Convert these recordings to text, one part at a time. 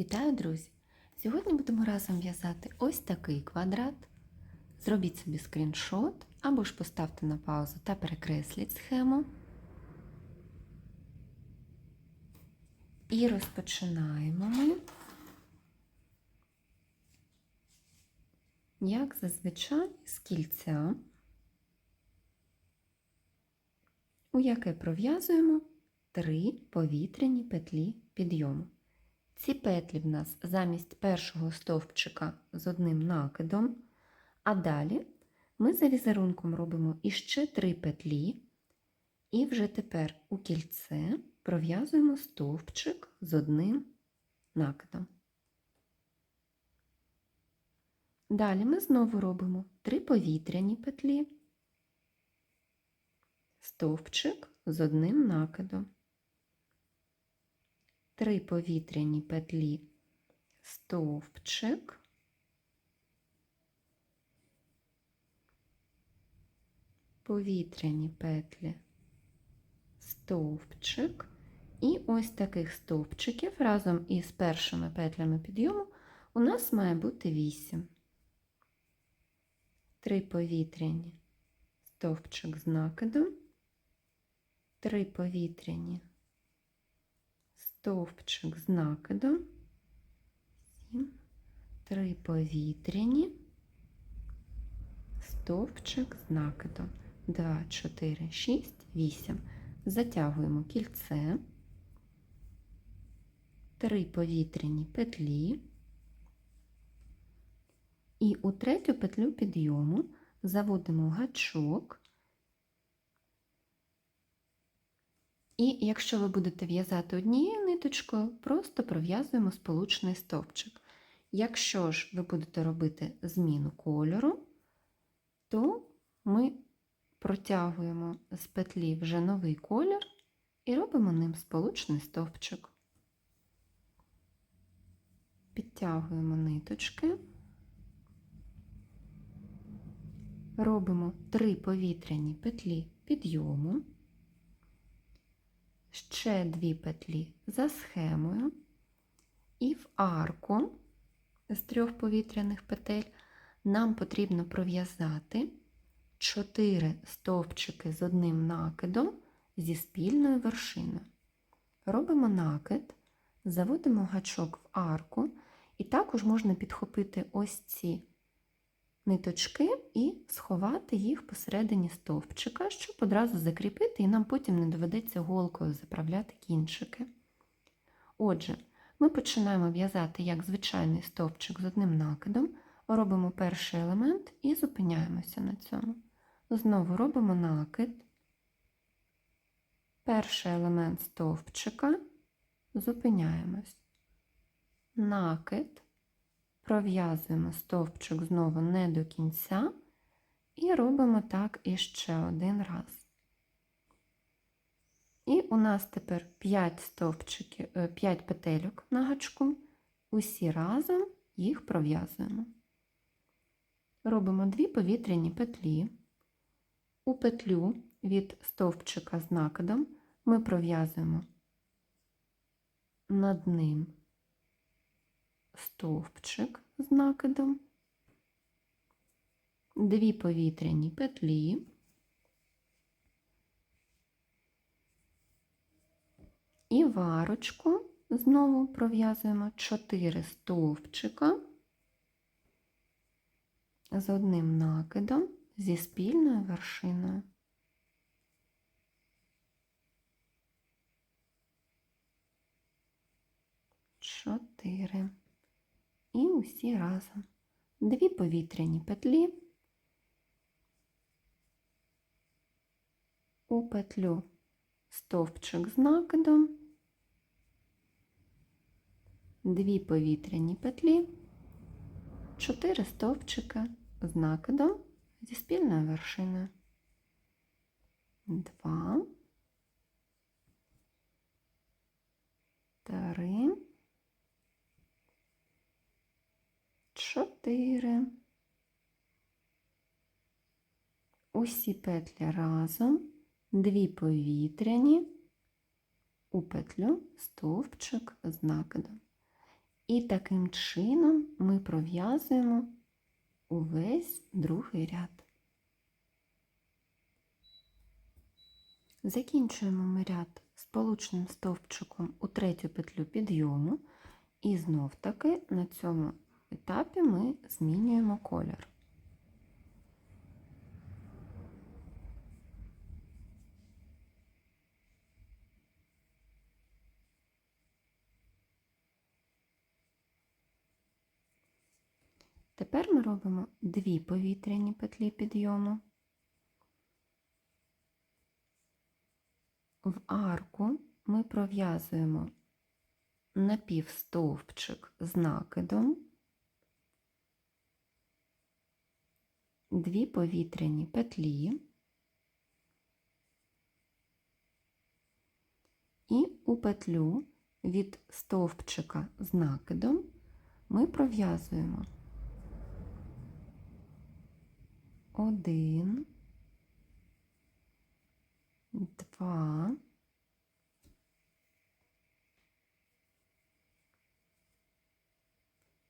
Вітаю, друзі! Сьогодні будемо разом в'язати ось такий квадрат. Зробіть собі скріншот або ж поставте на паузу та перекресліть схему. І розпочинаємо ми, як зазвичай, з кільця, у яке пров'язуємо три повітряні петлі підйому. Ці петлі в нас замість першого стовпчика з одним накидом, а далі ми за візерунком робимо іще три петлі, і вже тепер у кільце пров'язуємо стовпчик з одним накидом. Далі ми знову робимо три повітряні петлі, стовпчик з одним накидом. Три повітряні петлі, стовпчик, повітряні петлі, стовпчик. І ось таких стовпчиків разом із першими петлями підйому у нас має бути 8. Три повітряні. Стовпчик з накидом, три повітряні стовпчик з накидом, 7, 3 повітряні, стовпчик з накидом, 2, 4, 6, 8. Затягуємо кільце, 3 повітряні петлі. І у третю петлю підйому заводимо гачок І якщо ви будете в'язати однією ниточкою, просто пров'язуємо сполучний стовпчик. Якщо ж ви будете робити зміну кольору, то ми протягуємо з петлі вже новий колір і робимо ним сполучний стовпчик. Підтягуємо ниточки, робимо три повітряні петлі підйому ще дві петлі за схемою, і в арку з трьох повітряних петель нам потрібно пров'язати 4 стовпчики з одним накидом зі спільною вершиною. Робимо накид, заводимо гачок в арку, і також можна підхопити ось ці ниточки і сховати їх посередині стовпчика, щоб одразу закріпити, і нам потім не доведеться голкою заправляти кінчики. Отже, ми починаємо в'язати як звичайний стовпчик з одним накидом, робимо перший елемент і зупиняємося на цьому. Знову робимо накид, перший елемент стовпчика, зупиняємось, накид, пров'язуємо стовпчик знову не до кінця і робимо так іще один раз. І у нас тепер 5 стовпчиків, 5 петельок на гачку, усі разом їх пров'язуємо. Робимо дві повітряні петлі. У петлю від стовпчика з накидом ми пров'язуємо над ним стовпчик з накидом, дві повітряні петлі, і варочку знову пров'язуємо 4 стовпчика з одним накидом зі спільною вершиною. Чотири і усі разом. Дві повітряні петлі, у петлю стовпчик з накидом, дві повітряні петлі, чотири стовпчика з накидом зі спільною вершиною. Два, три, чотири. Усі петлі разом, дві повітряні, у петлю стовпчик з накидом. І таким чином ми пров'язуємо увесь другий ряд. Закінчуємо ми ряд сполучним стовпчиком у третю петлю підйому, і знов таки на цьому етапі ми змінюємо колір. Тепер ми робимо дві повітряні петлі підйому. В арку ми пров'язуємо напівстовпчик з накидом, дві повітряні петлі і у петлю від стовпчика з накидом ми пров'язуємо один, два,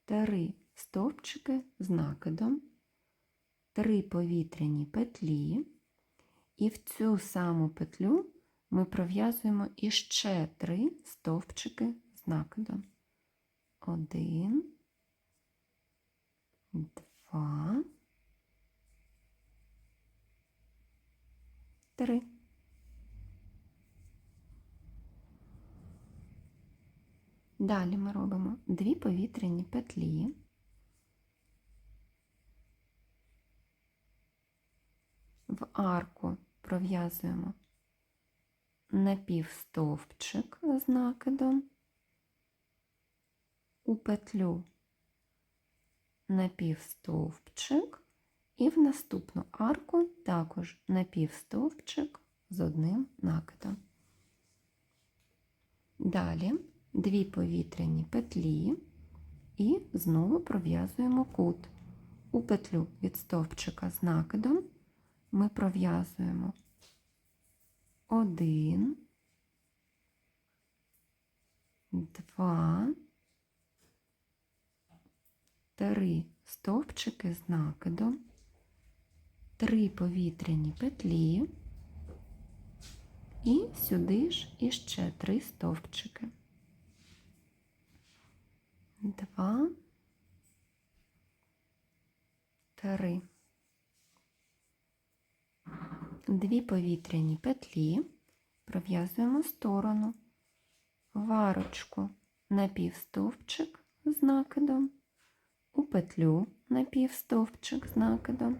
три стовпчики з накидом, три повітряні петлі, і в цю саму петлю ми пров'язуємо іще три стовпчики з накидом. Один, два, три. Далі ми робимо дві повітряні петлі. В арку пров'язуємо напівстовпчик з накидом, у петлю напівстовпчик і в наступну арку також напівстовпчик з одним накидом. Далі дві повітряні петлі і знову пров'язуємо кут. У петлю від стовпчика з накидом ми пров'язуємо. Один, два, три стовпчики з накидом, три повітряні петлі. І сюди ж іще три стовпчики. Два, три. Дві повітряні петлі пров'язуємо сторону, варочку напівстовпчик з накидом, у петлю напівстовпчик з накидом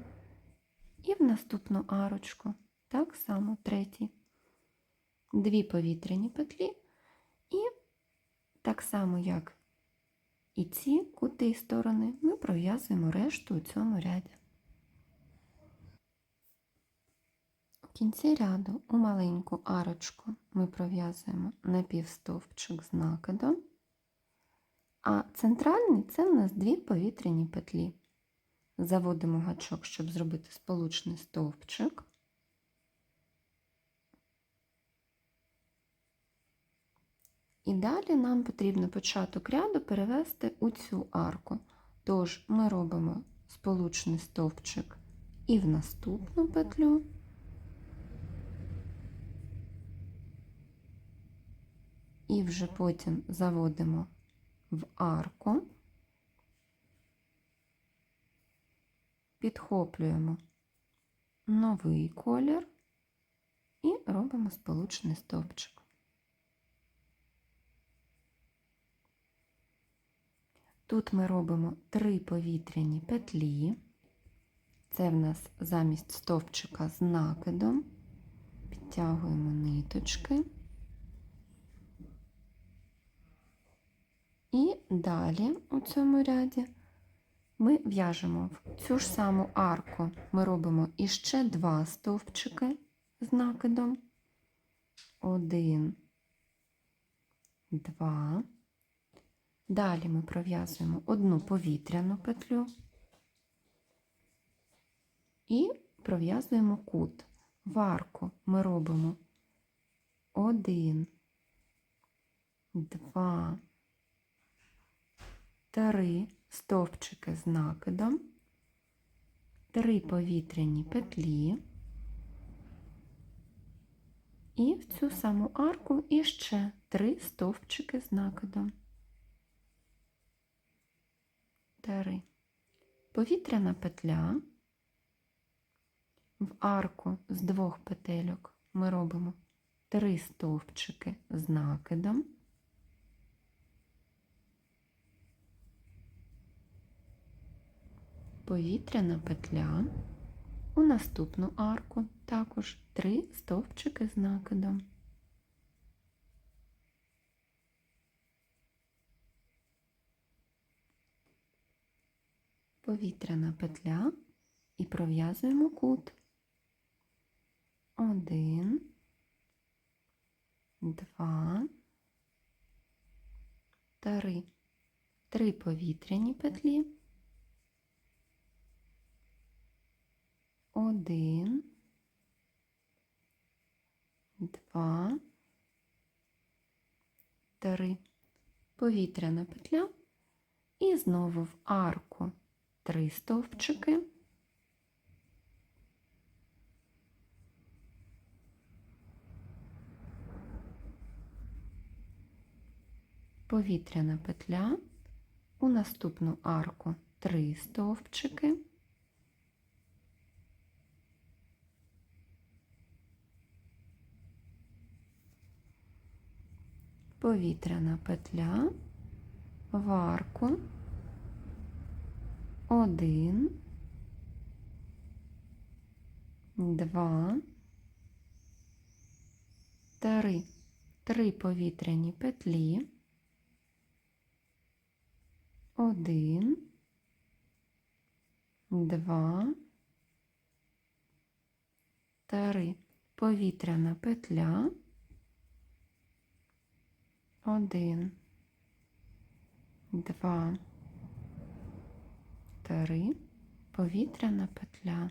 і в наступну арочку, так само третій. Дві повітряні петлі і так само, як і ці кути і сторони, ми пров'язуємо решту у цьому ряді. В кінці ряду у маленьку арочку ми пров'язуємо напівстовпчик з накидом, а центральний це в нас дві повітряні петлі. Заводимо гачок, щоб зробити сполучний стовпчик. І далі нам потрібно початок ряду перевести у цю арку. Тож ми робимо сполучний стовпчик і в наступну петлю. І вже потім заводимо в арку, підхоплюємо новий колір і робимо сполучний стовпчик. Тут ми робимо три повітряні петлі. Це в нас замість стовпчика з накидом. Підтягуємо ниточки. І далі у цьому ряді ми в'яжемо в цю ж саму арку. Ми робимо іще два стовпчики з накидом. Один, два. Далі ми пров'язуємо одну повітряну петлю і пров'язуємо кут. В арку ми робимо один, два, три стовпчики з накидом, три повітряні петлі. І в цю саму арку іще три стовпчики з накидом. Три. Повітряна петля. В арку з двох петельок ми робимо три стовпчики з накидом. Повітряна петля. У наступну арку також три стовпчики з накидом. Повітряна петля і пров'язуємо кут. Один, два, три. Три повітряні петлі. Один, два, три. Повітряна петля. І знову в арку три стовпчики. Повітряна петля. У наступну арку три стовпчики. Повітряна петля в арку один, два, три, три повітряні петлі, один, два, три, повітряна петля один, два, три, повітряна петля.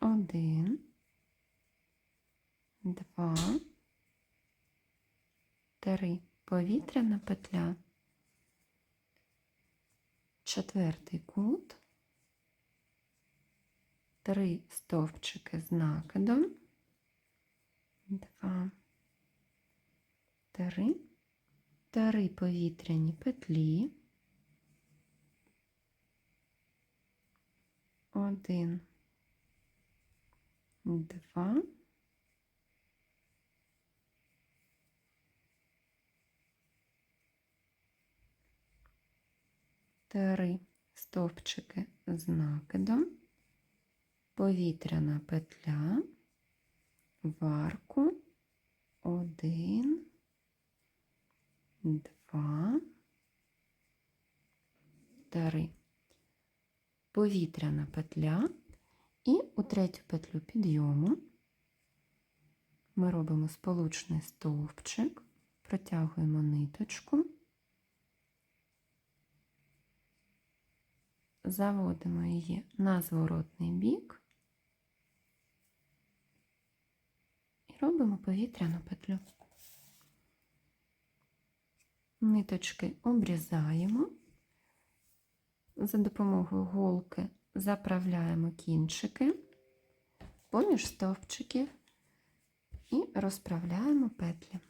Один, два, три, повітряна петля. Четвертий кут, три стовпчики з накидом, два, три, три повітряні петлі, один, два, три стовпчики з накидом, повітряна петля, в арку, один, два, три. Повітряна петля. І у третю петлю підйому. Ми робимо сполучний стовпчик, протягуємо ниточку, заводимо її на зворотний бік. І робимо повітряну петлю. Ниточки обрізаємо, за допомогою голки заправляємо кінчики поміж стовпчиків і розправляємо петлі.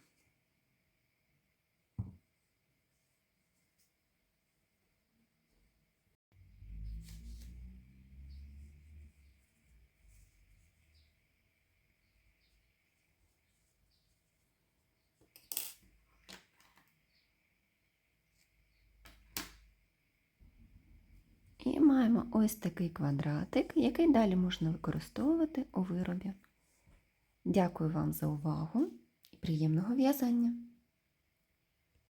І маємо ось такий квадратик, який далі можна використовувати у виробі. Дякую вам за увагу і приємного в'язання!